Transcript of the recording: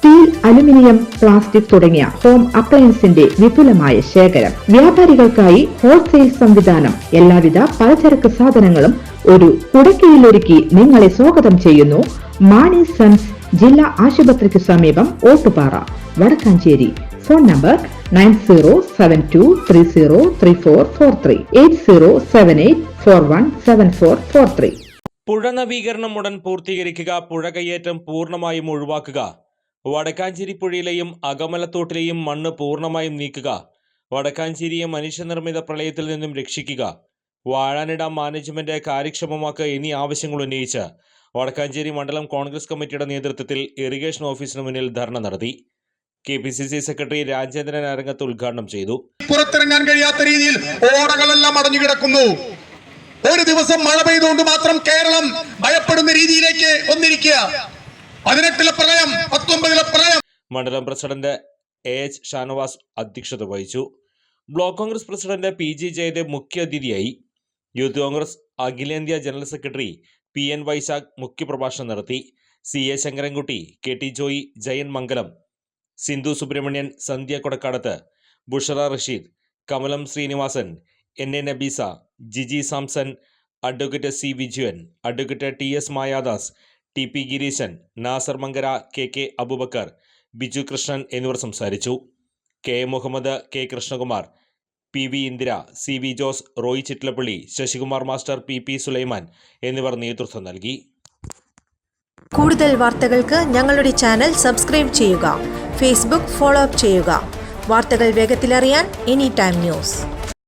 Steel aluminium plastic തുടങ്ങിയ home അപ്ലയൻസിന്റെ വിപുലമായ ശേഖരം. വ്യാപാരികൾക്കായി ഹോൾസെയിൽ സംവിധാനം. എല്ലാവിധ പലചരക്ക് സാധനങ്ങളും ഒരു കുടക്കീഴിലൊരുക്കി നിങ്ങളെ സ്വാഗതം ചെയ്യുന്നു. മാണി സൺസ് ജില്ലാ ആശുപത്രിക്ക് സമീപം Ottupara Wadakkanchery. Phone number nine zero seven two three zero three four four three. Eight zero seven eight four one seven four four three. പുഴ നവീകരണം ഉടൻ പൂർത്തീകരിക്കുക പുഴ കയ്യേറ്റം പൂർണമായും ഒഴിവാക്കുക. വടക്കാഞ്ചേരി പുഴയിലെയും അകമലത്തോട്ടിലെയും മണ്ണ് പൂർണമായും നീക്കുക. വടക്കാഞ്ചേരിയെ മനുഷ്യനിർമ്മിത പ്രളയത്തിൽ നിന്നും രക്ഷിക്കുക. വാഴാനിട മാനേജ്മെന്റ് കാര്യക്ഷമമാക്കുക എന്നീ ആവശ്യങ്ങൾ ഉന്നയിച്ച് വടക്കാഞ്ചേരി മണ്ഡലം കോൺഗ്രസ് കമ്മിറ്റിയുടെ നേതൃത്വത്തിൽ ഇറിഗേഷൻ ഓഫീസിന് മുന്നിൽ ധർണ നടത്തി. K P C C secretary Rajendran Arangath ഉദ്ഘാടനം ചെയ്തു. പുറത്തിറങ്ങാൻ കഴിയാത്ത രീതിയിൽ ഓടകളെല്ലാം അടഞ്ഞു കിടക്കുന്നു. ഒരു ദിവസം മഴ പെയ്തുകൊണ്ട് മാത്രം കേരളം ഭയപ്പെടുന്ന രീതിയിലേക്ക് വന്നിരിക്കുക. പതിനെട്ടിലെ പ്രളയം പത്തൊമ്പതിലെ പ്രളയം. മണ്ഡലം പ്രസിഡന്റ് എ എച്ച് ഷാനവാസ് അധ്യക്ഷത വഹിച്ചു. Block Congress president P G Jayadev മുഖ്യ അതിഥിയായി. യൂത്ത് കോൺഗ്രസ് അഖിലേന്ത്യാ general secretary P N Vaishakh മുഖ്യപ്രഭാഷണം നടത്തി. C A Sankarankutty K T Joy Jayan Mangalam Sindhu Subramanian Sandhya Kodakkadath Bushra Rasheed Kamalam Srinivasan N A Nabeesa Jiji Samson advocate C Vijayan advocate T S Mayadas T P Gireesan Nasar Mankara K K Abubakar Biju Krishnan എന്നിവർ സംസാരിച്ചു. K Muhammad K Krishnakumar P V Indira C V Jose Roy Chittilappilly Sasikumar master P P Sulaiman എന്നിവർ നേതൃത്വം നൽകി. കൂടുതൽ വാർത്തകൾക്ക് ഞങ്ങളുടെ channel subscribe ചെയ്യുക Facebook follow up ചെയ്യുക. വാർത്തകൾ വേഗത്തിലറിയാൻ എനി ടൈം ന്യൂസ്.